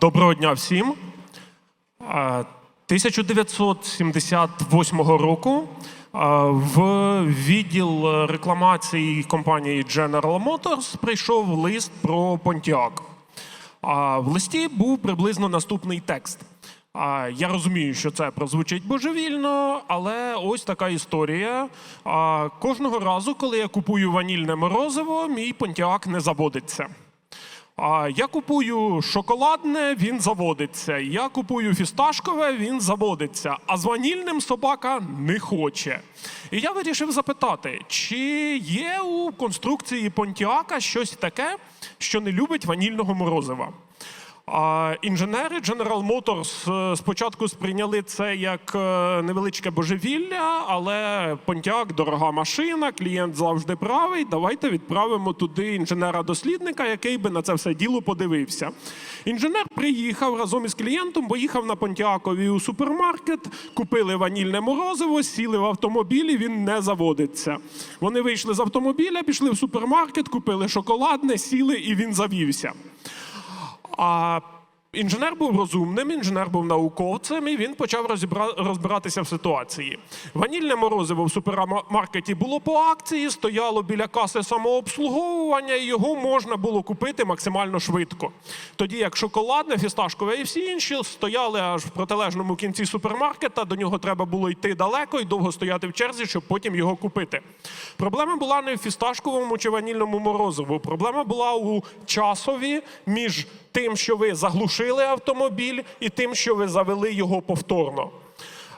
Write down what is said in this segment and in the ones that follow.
Доброго дня всім. 1978 року в відділ рекламації компанії General Motors прийшов лист про Pontiac. В листі був приблизно наступний текст. Я розумію, що це прозвучить божевільно, але ось така історія. Кожного разу, коли я купую ванільне морозиво, мій Pontiac не заводиться. А я купую шоколадне, він заводиться. Я купую фісташкове, він заводиться. А з ванільним собака не хоче. І я вирішив запитати, чи є у конструкції Понтіака щось таке, що не любить ванільного морозива. Інженери General Motors е, спочатку сприйняли це як е, невеличке божевілля, але Pontiac – дорога машина, клієнт завжди правий. Давайте відправимо туди інженера-дослідника, який би на це все діло подивився. Інженер приїхав разом із клієнтом, поїхав на Понтіакові у супермаркет, купили ванільне морозиво, сіли в автомобілі, він не заводиться. Вони вийшли з автомобіля, пішли в супермаркет, купили шоколадне, сіли і він завівся. А інженер був розумним, інженер був науковцем, і він почав розбиратися в ситуації. Ванільне морозиво в супермаркеті було по акції, стояло біля каси самообслуговування, і його можна було купити максимально швидко. Тоді як шоколадне, фісташкове і всі інші стояли аж в протилежному кінці супермаркета. До нього треба було йти далеко і довго стояти в черзі, щоб потім його купити. Проблема була не в фісташковому чи ванільному морозиву. Проблема була у часові між тим, що ви заглушили автомобіль, і тим, що ви завели його повторно.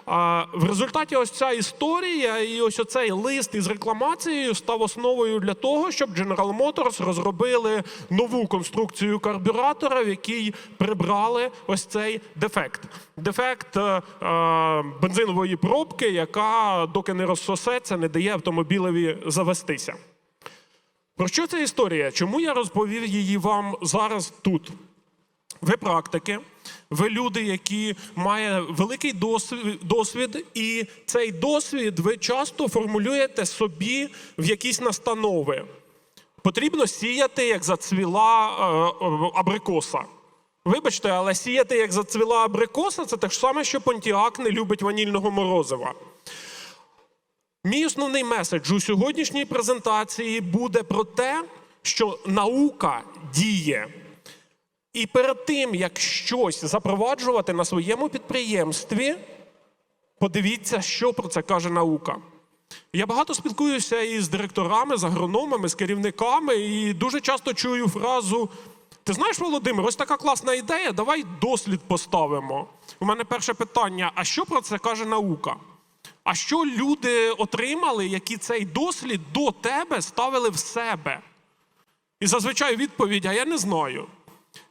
А в результаті ось ця історія і ось оцей лист із рекламацією став основою для того, щоб General Motors розробили нову конструкцію карбюратора, в якій прибрали ось цей дефект. Дефект е, е, бензинової пробки, яка, доки не розсосеться, не дає автомобілеві завестися. Про що ця історія? Чому я розповів її вам зараз тут? Ви практики, ви люди, які мають великий досвід, досвід, і цей досвід ви часто формулюєте собі в якісь настанови. Потрібно сіяти, як зацвіла е, е, абрикоса. Вибачте, але сіяти, як зацвіла абрикоса, це те ж саме, що Понтіак не любить ванільного морозива. Мій основний меседж у сьогоднішній презентації буде про те, що наука діє. І перед тим, як щось запроваджувати на своєму підприємстві, подивіться, що про це каже наука. Я багато спілкуюся із директорами, з агрономами, з керівниками, і дуже часто чую фразу: Ти знаєш, Володимир, ось така класна ідея, давай дослід поставимо. У мене перше питання: а що про це каже наука? А що люди отримали, які цей дослід до тебе ставили в себе? І зазвичай відповідь: а я не знаю.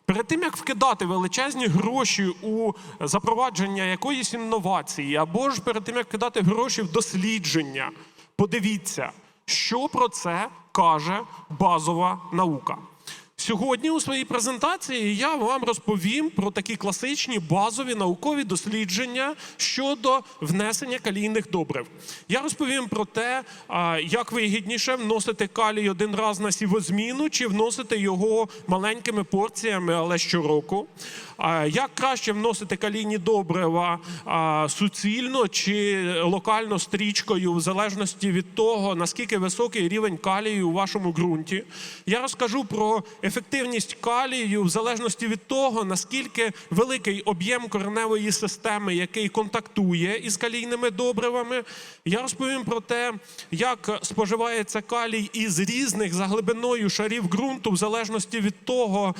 Перед тим як вкидати величезні гроші у запровадження якоїсь інновації, або ж перед тим як вкидати гроші в дослідження, подивіться, що про це каже базова наука. Сьогодні у своїй презентації я вам розповім про такі класичні базові наукові дослідження щодо внесення калійних добрив. Я розповім про те, як вигідніше вносити калій один раз на сівозміну, чи вносити його маленькими порціями, але щороку. Як краще вносити калійні добрива суцільно чи локально стрічкою, в залежності від того, наскільки високий рівень калію у вашому ґрунті. Я розкажу про ефективність калію в залежності від того, наскільки великий об'єм кореневої системи, який контактує із калійними добривами. Я розповім про те, як споживається калій із різних за глибиною шарів ґрунту, в залежності від того,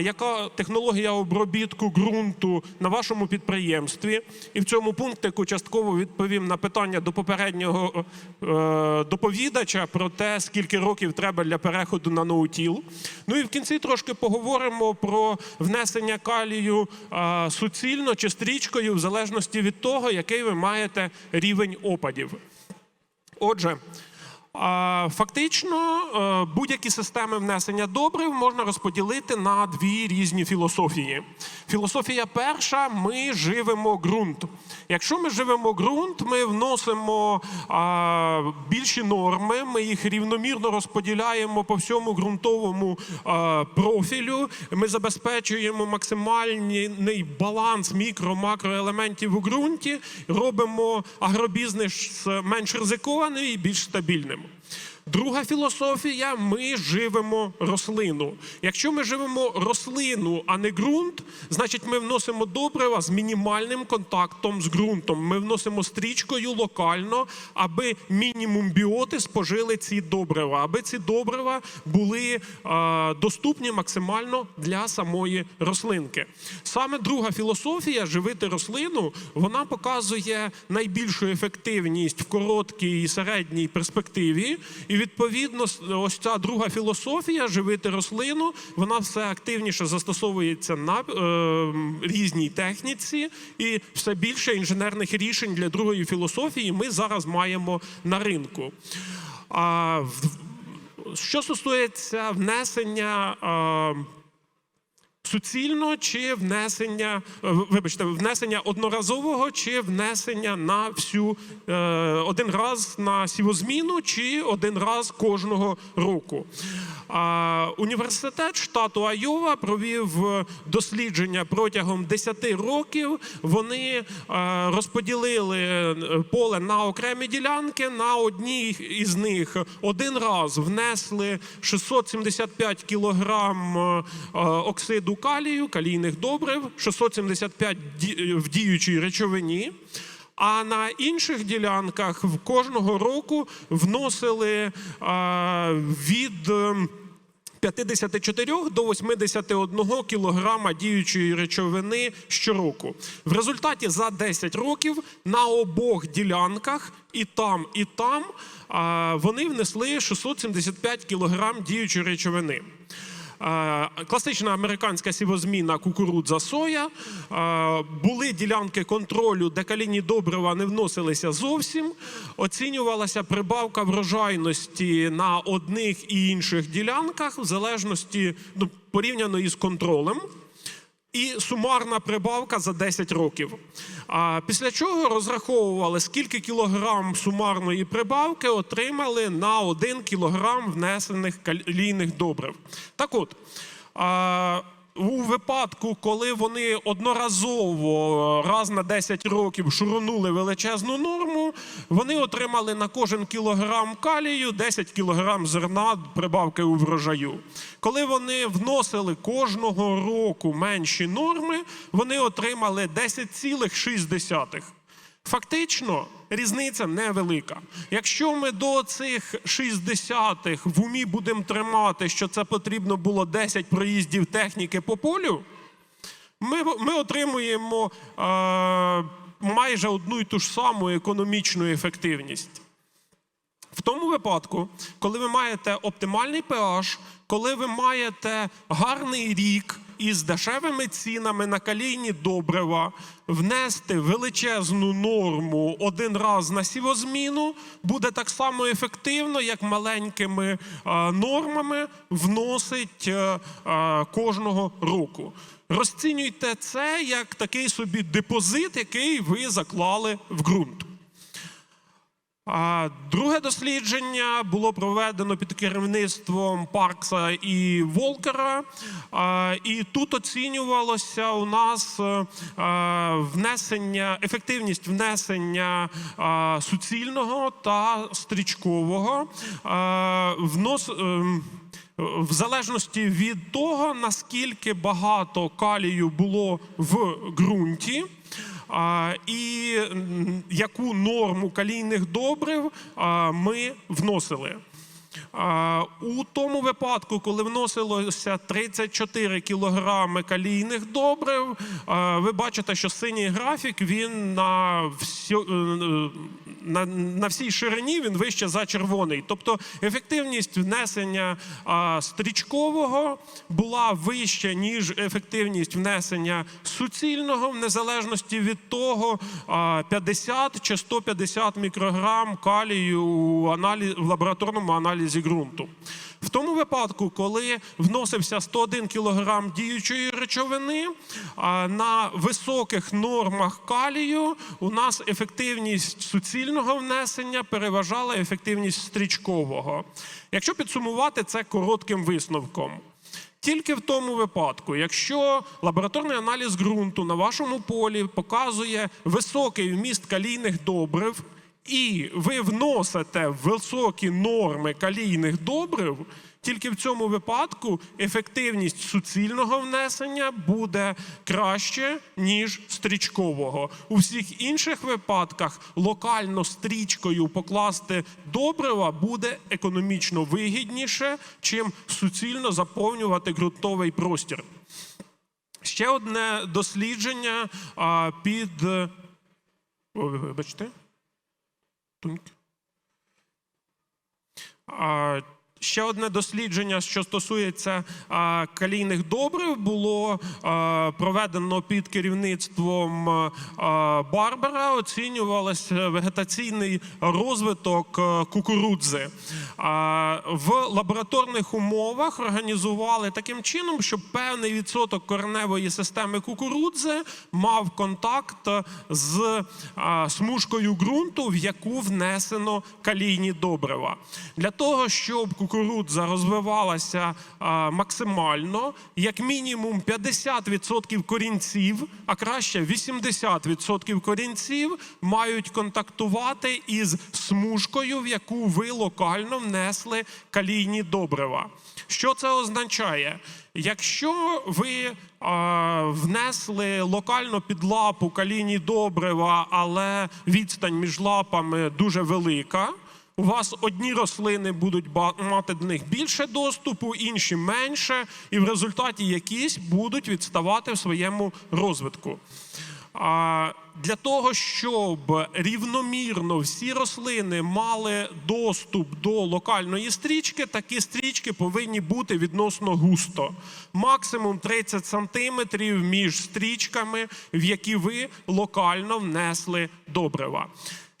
яка технологія обробітку ґрунту на вашому підприємстві. І в цьому пунктику частково відповім на питання до попереднього е, доповідача про те, скільки років треба для переходу на ноутіл. Ну і в кінці трошки поговоримо про внесення калію е, суцільно чи стрічкою, в залежності від того, який ви маєте рівень опадів. Отже, Фактично, е, будь-які системи внесення добрив можна розподілити на дві різні філософії. Філософія перша: ми живемо ґрунт. Якщо ми живемо ґрунт, ми вносимо більші норми, ми їх рівномірно розподіляємо по всьому ґрунтовому профілю. Ми забезпечуємо максимальний баланс мікро-макроелементів у ґрунті, робимо агробізнес менш ризикований і більш стабільним. Друга філософія: ми живемо рослину. Якщо ми живемо рослину, а не ґрунт, значить ми вносимо добрива з мінімальним контактом з ґрунтом. Ми вносимо стрічкою локально, аби мінімум біоти спожили ці добрива, аби ці добрива були е, доступні максимально для самої рослинки. Саме друга філософія живити рослину, вона показує найбільшу ефективність в короткій і середній перспективі. І відповідно, ось ця друга філософія живити рослину, вона все активніше застосовується на е, різній техніці, і все більше інженерних рішень для другої філософії ми зараз маємо на ринку. А, що стосується внесення. е, Суцільно чи внесення, е, вибачте, внесення одноразового чи внесення на всю е, один раз на сівозміну чи один раз кожного року. Університет штату Айова провів дослідження протягом 10 років. Вони е, розподілили е, поле на окремі ділянки. На одній із них один раз внесли 675 кілограм е, оксиду калію, калійних добрив, 675 ді- в діючій речовині. А на інших ділянках в кожного року вносили від. Ем, 54 до 81 кілограма діючої речовини щороку. В результаті за 10 років на обох ділянках і там, і там вони внесли 675 кілограм діючої речовини. Класична американська сівозміна кукурудза соя. Були ділянки контролю, де каліні добрива не вносилися зовсім. Оцінювалася прибавка врожайності на одних і інших ділянках, в залежності ну, порівняно із контролем. І сумарна прибавка за 10 років. А після чого розраховували, скільки кілограм сумарної прибавки отримали на 1 кілограм внесених калійних добрив. Так от. А, у випадку, коли вони одноразово раз на 10 років шурунули величезну норму, вони отримали на кожен кілограм калію 10 кілограм зерна прибавки у врожаю. Коли вони вносили кожного року менші норми, вони отримали 10,6. Фактично різниця невелика. Якщо ми до цих 60-х в умі будемо тримати, що це потрібно було 10 проїздів техніки по полю, ми, ми отримуємо е, майже одну і ту ж саму економічну ефективність. В тому випадку, коли ви маєте оптимальний pH, коли ви маєте гарний рік із дешевими цінами на калійні добрива, внести величезну норму один раз на сівозміну буде так само ефективно, як маленькими е, нормами вносить е, е, кожного року. Розцінюйте це як такий собі депозит, який ви заклали в ґрунт. Друге дослідження було проведено під керівництвом Паркса і Волкера. І тут оцінювалося у нас е, внесення, ефективність внесення суцільного та стрічкового. Внос. В залежності від того, наскільки багато калію було в ґрунті, і яку норму калійних добрив ми вносили. У тому випадку, коли вносилося 34 кілограми калійних добрив, ви бачите, що синій графік він на, всьо, е, на, на всій ширині він вище за червоний. Тобто ефективність внесення стрічкового була вища, ніж ефективність внесення суцільного, в незалежності від того, 50 чи 150 мікрограм калію у аналі- в лабораторному аналізі ґрунту. В тому випадку, коли вносився 101 кг діючої речовини, на високих нормах калію у нас ефективність суцільного внесення переважала ефективність стрічкового. Якщо підсумувати це коротким висновком. Тільки в тому випадку, якщо лабораторний аналіз ґрунту на вашому полі показує високий вміст калійних добрив, і ви вносите високі норми калійних добрив, тільки в цьому випадку ефективність суцільного внесення буде краще, ніж стрічкового. У всіх інших випадках локально стрічкою покласти добрива буде економічно вигідніше, чим суцільно заповнювати ґрунтовий простір. Ще одне дослідження під. Вибачте. А, Ще одне дослідження, що стосується а, калійних добрив, було а, проведено під керівництвом а, Барбера. Оцінювався вегетаційний розвиток а, кукурудзи. А, в лабораторних умовах організували таким чином, щоб певний відсоток кореневої системи кукурудзи мав контакт з а, смужкою ґрунту, в яку внесено калійні добрива. Для того, щоб кукурудза розвивалася а, максимально, як мінімум 50% корінців, а краще 80% корінців мають контактувати із смужкою, в яку ви локально внесли калійні добрива. Що це означає? Якщо ви а, внесли локально під лапу калійні добрива, але відстань між лапами дуже велика. У вас одні рослини будуть мати до них більше доступу, інші менше, і в результаті якісь будуть відставати в своєму розвитку. Для того, щоб рівномірно всі рослини мали доступ до локальної стрічки, такі стрічки повинні бути відносно густо. Максимум 30 сантиметрів між стрічками, в які ви локально внесли добрива.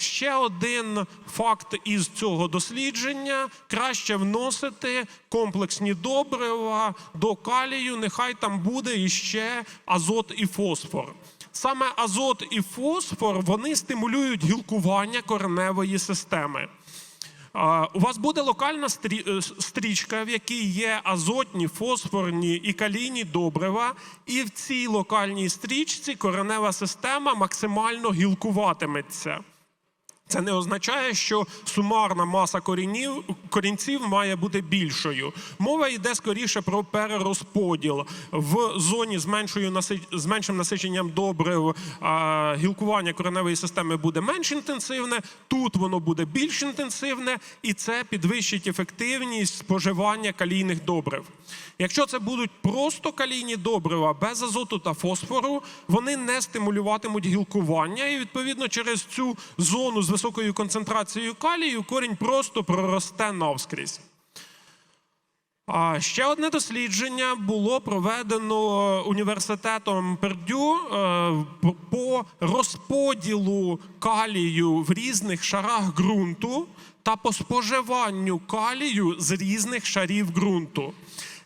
Ще один факт із цього дослідження: краще вносити комплексні добрива до калію. Нехай там буде іще азот і фосфор. Саме азот і фосфор вони стимулюють гілкування кореневої системи. У вас буде локальна е, стрічка, в якій є азотні, фосфорні і калійні добрива, і в цій локальній стрічці коренева система максимально гілкуватиметься. Це не означає, що сумарна маса корінів, корінців має бути більшою. Мова йде скоріше про перерозподіл в зоні з, меншою з меншим насиченням добрив. Гілкування кореневої системи буде менш інтенсивне. Тут воно буде більш інтенсивне, і це підвищить ефективність споживання калійних добрив. Якщо це будуть просто калійні добрива без азоту та фосфору, вони не стимулюватимуть гілкування, і відповідно через цю зону з високою концентрацією калію корінь просто проросте навскрізь. А ще одне дослідження було проведено університетом Пердю е, по розподілу калію в різних шарах ґрунту та по споживанню калію з різних шарів ґрунту.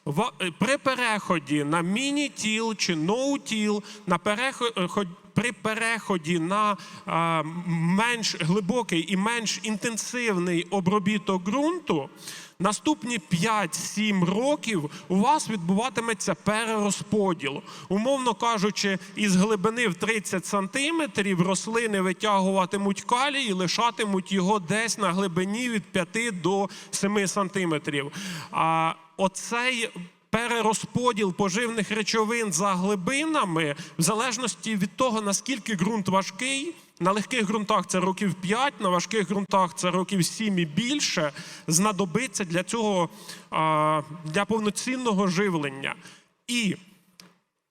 Е, При переході на міні-тіл чи ноу-тіл, на переход при переході на е, менш глибокий і менш інтенсивний обробіток ґрунту, наступні 5-7 років у вас відбуватиметься перерозподіл. Умовно кажучи, із глибини в 30 сантиметрів рослини витягуватимуть калій і лишатимуть його десь на глибині від 5 до 7 сантиметрів. А оцей перерозподіл поживних речовин за глибинами, в залежності від того, наскільки ґрунт важкий. На легких ґрунтах це років 5, на важких ґрунтах це років 7 і більше, знадобиться для цього для повноцінного живлення. І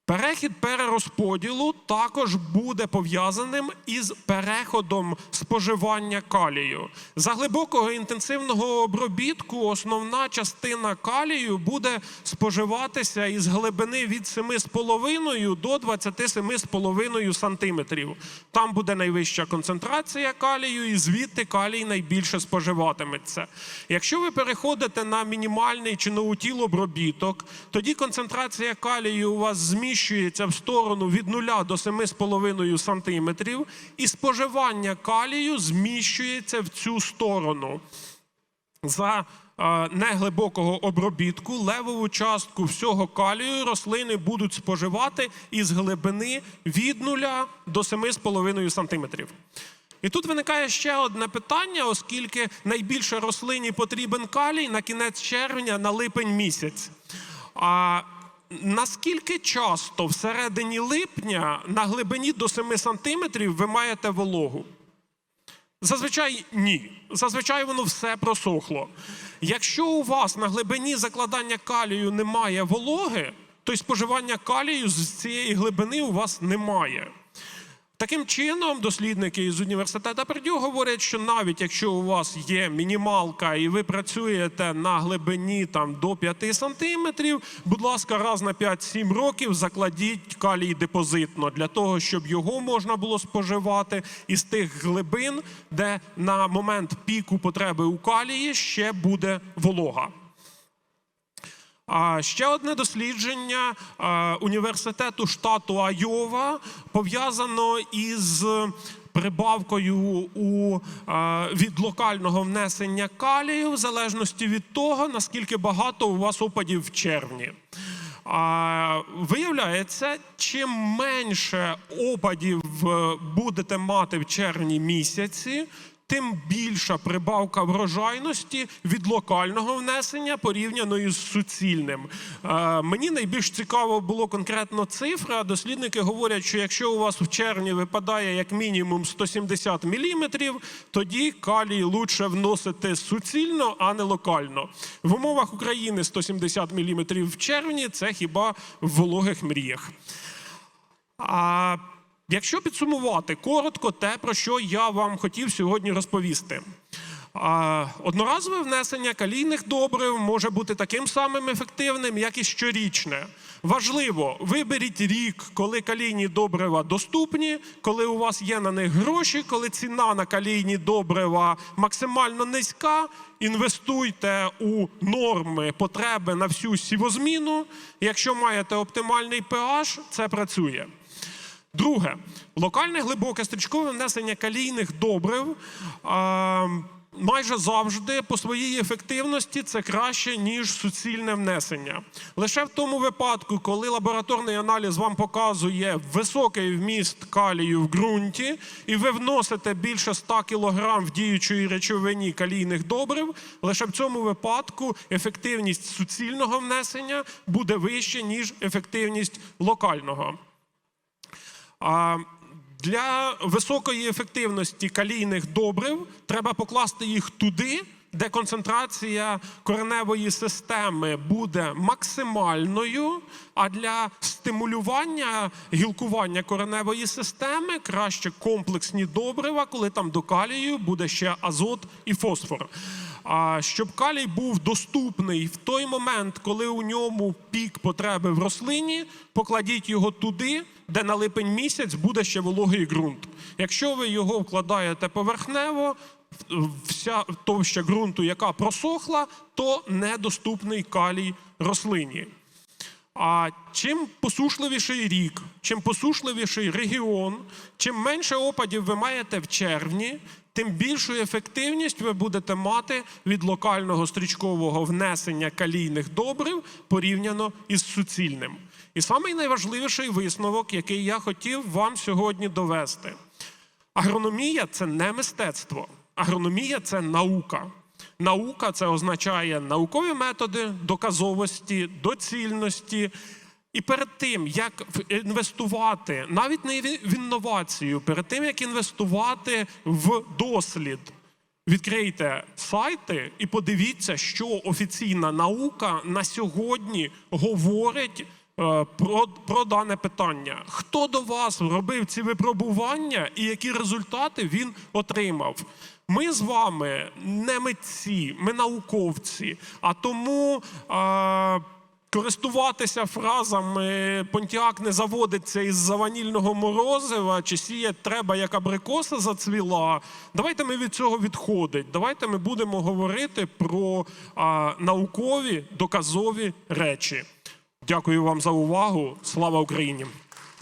Перехід перерозподілу також буде пов'язаним із переходом споживання калію. За глибокого інтенсивного обробітку основна частина калію буде споживатися із глибини від 7,5 до 27,5 сантиметрів. Там буде найвища концентрація калію, і звідти калій найбільше споживатиметься. Якщо ви переходите на мінімальний чи наутіл обробіток, тоді концентрація калію у вас зміщується в сторону від 0 до 7,5 сантиметрів, і споживання калію зміщується в цю сторону. За е, неглибокого обробітку левову частку всього калію рослини будуть споживати із глибини від 0 до 7,5 сантиметрів. І тут виникає ще одне питання, оскільки найбільше рослині потрібен калій на кінець червня на липень місяць. А наскільки часто всередині липня на глибині до 7 сантиметрів ви маєте вологу? Зазвичай ні. Зазвичай воно все просохло. Якщо у вас на глибині закладання калію немає вологи, то й споживання калію з цієї глибини у вас немає. Таким чином, дослідники із університету Пердю говорять, що навіть якщо у вас є мінімалка і ви працюєте на глибині там, до 5 сантиметрів, будь ласка, раз на 5-7 років закладіть калій депозитно для того, щоб його можна було споживати із тих глибин, де на момент піку потреби у калії ще буде волога. А ще одне дослідження університету штату Айова пов'язано із прибавкою у, від локального внесення калію в залежності від того, наскільки багато у вас опадів в червні. Виявляється, чим менше опадів е, будете мати в червні місяці, тим більша прибавка врожайності від локального внесення порівняно із суцільним. Е, мені найбільш цікаво було конкретно цифра. Дослідники говорять, що якщо у вас в червні випадає як мінімум 170 мм, тоді калій лучше вносити суцільно, а не локально. В умовах України 170 мм в червні це хіба в вологих мріях. А якщо підсумувати коротко те, про що я вам хотів сьогодні розповісти. Одноразове внесення калійних добрив може бути таким самим ефективним, як і щорічне. Важливо, виберіть рік, коли калійні добрива доступні, коли у вас є на них гроші, коли ціна на калійні добрива максимально низька. Інвестуйте у норми потреби на всю сівозміну. Якщо маєте оптимальний pH, це працює. Друге, локальне глибоке стрічкове внесення калійних добрив а, майже завжди по своїй ефективності це краще, ніж суцільне внесення. Лише в тому випадку, коли лабораторний аналіз вам показує високий вміст калію в ґрунті, і ви вносите більше 100 кг в діючої речовині калійних добрив, лише в цьому випадку ефективність суцільного внесення буде вища, ніж ефективність локального. Для високої ефективності калійних добрив треба покласти їх туди, де концентрація кореневої системи буде максимальною. А для стимулювання гілкування кореневої системи краще комплексні добрива, коли там до калію буде ще азот і фосфор. А щоб калій був доступний в той момент, коли у ньому пік потреби в рослині, покладіть його туди, де на липень місяць буде ще вологий ґрунт. Якщо ви його вкладаєте поверхнево, вся товща ґрунту, яка просохла, то недоступний калій рослині. А чим посушливіший рік, чим посушливіший регіон, чим менше опадів ви маєте в червні, тим більшу ефективність ви будете мати від локального стрічкового внесення калійних добрив порівняно із суцільним. І самий найважливіший висновок, який я хотів вам сьогодні довести: агрономія це не мистецтво, агрономія це наука. Наука це означає наукові методи доказовості, доцільності. І перед тим, як інвестувати, навіть не в інновацію, перед тим, як інвестувати в дослід, відкрийте сайти і подивіться, що офіційна наука на сьогодні говорить е, про, про дане питання. Хто до вас робив ці випробування і які результати він отримав? Ми з вами не митці, ми науковці, а тому. Е, Користуватися фразами Понтіак не заводиться із ванільного морозива, чи сіє треба, як абрикоса зацвіла. Давайте ми від цього відходить. Давайте ми будемо говорити про а, наукові доказові речі. Дякую вам за увагу. Слава Україні!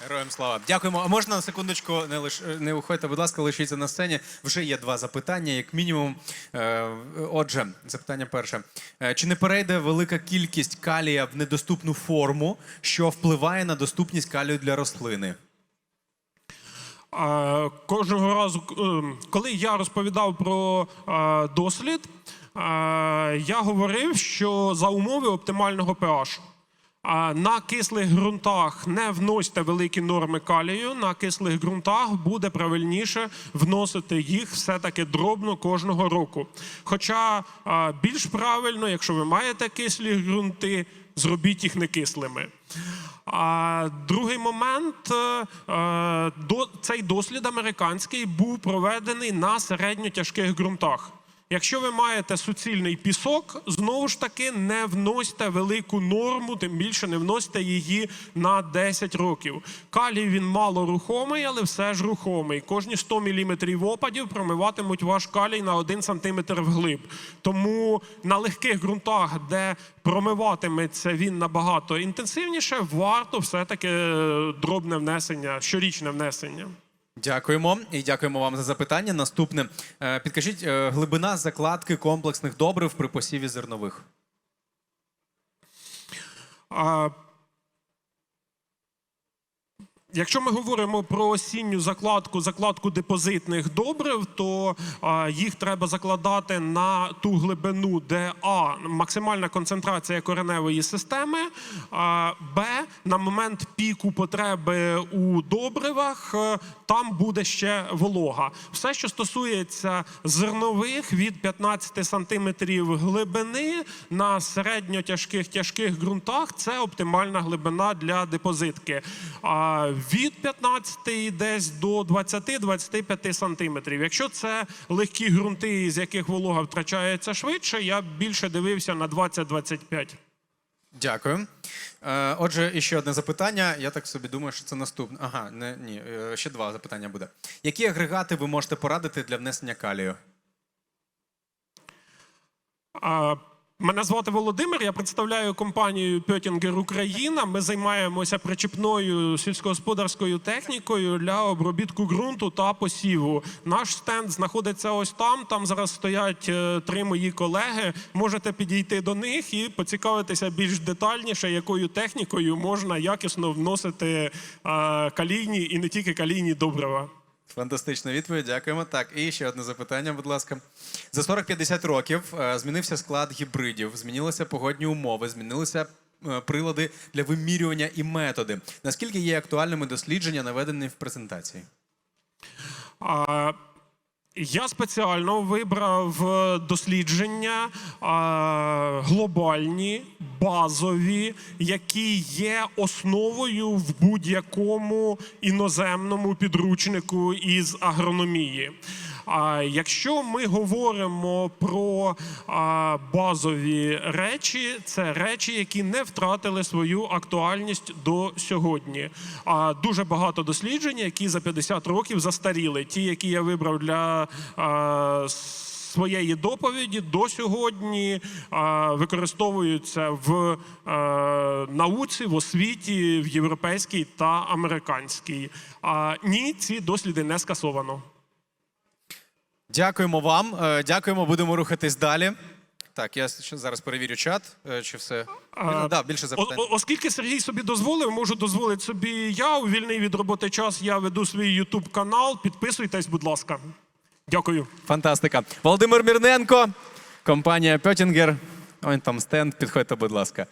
Героям слава. Дякуємо. А можна на секундочку не лиш не уходьте, будь ласка, лишіться на сцені. Вже є два запитання, як мінімум. Е, Отже, запитання перше: Е, чи не перейде велика кількість калія в недоступну форму, що впливає на доступність калію для рослини? Е, Кожного разу, коли я розповідав про дослід, я говорив, що за умови оптимального pH. На кислих ґрунтах не вносьте великі норми калію. На кислих ґрунтах буде правильніше вносити їх все-таки дробно кожного року. Хоча більш правильно, якщо ви маєте кислі ґрунти, зробіть їх не кислими. А другий момент е, е, цей дослід американський був проведений на середньо-тяжких ґрунтах. Якщо ви маєте суцільний пісок, знову ж таки не вносьте велику норму, тим більше не вносьте її на 10 років. Калій він мало рухомий, але все ж рухомий. Кожні 100 мм опадів промиватимуть ваш калій на 1 см вглиб. Тому на легких ґрунтах, де промиватиметься він набагато інтенсивніше, варто все-таки е, дробне внесення, щорічне внесення. Дякуємо і дякуємо вам за запитання. Наступне. Е, Підкажіть е, глибина закладки комплексних добрив при посіві зернових. Якщо ми говоримо про осінню закладку, закладку депозитних добрив, то їх треба закладати на ту глибину, де а максимальна концентрація кореневої системи, б на момент піку потреби у добривах е, там буде ще волога. Все, що стосується зернових від 15 сантиметрів глибини на середньо-тяжких тяжких ґрунтах, це оптимальна глибина для депозитки. Від 15 десь до 20-25 сантиметрів. Якщо це легкі ґрунти, з яких волога втрачається швидше, я більше дивився на 20-25. Дякую. Е, Отже, ще одне запитання. Я так собі думаю, що це наступне. Ага, не, ні, е, ще два запитання буде. Які агрегати ви можете порадити для внесення калію? А, Мене звати Володимир. Я представляю компанію Пьотінгер Україна. Ми займаємося причіпною сільськогосподарською технікою для обробітку ґрунту та посіву. Наш стенд знаходиться ось там. Там зараз стоять е, три мої колеги. Можете підійти до них і поцікавитися більш детальніше, якою технікою можна якісно вносити е, калійні і не тільки калійні добрива. Фантастична відповідь, дякуємо. Так, і ще одне запитання, будь ласка. За 40-50 років е, змінився склад гібридів, змінилися погодні умови, змінилися е, прилади для вимірювання і методи. Наскільки є актуальними дослідження, наведені в презентації? А, Я спеціально вибрав е, дослідження а, глобальні, базові, які є основою в будь-якому іноземному підручнику із агрономії. Якщо ми говоримо про базові речі, це речі, які не втратили свою актуальність до сьогодні. Дуже багато досліджень, які за 50 років застаріли. Ті, які я вибрав для своєї доповіді, до сьогодні а, використовуються в а, науці, в освіті, в європейській та американській. А ні, ці досліди не скасовано. Дякуємо вам. е, Дякуємо, будемо рухатись далі. Так, я ще зараз перевірю чат, е, чи все. А, да, більше запитань. О- о- оскільки Сергій собі дозволив, можу дозволити собі я. У вільний від роботи час я веду свій YouTube канал. Підписуйтесь, будь ласка. Дякую. Фантастика. Володимир Мірненко, компанія Пьотінгер. Ось там стенд. Підходьте, будь ласка.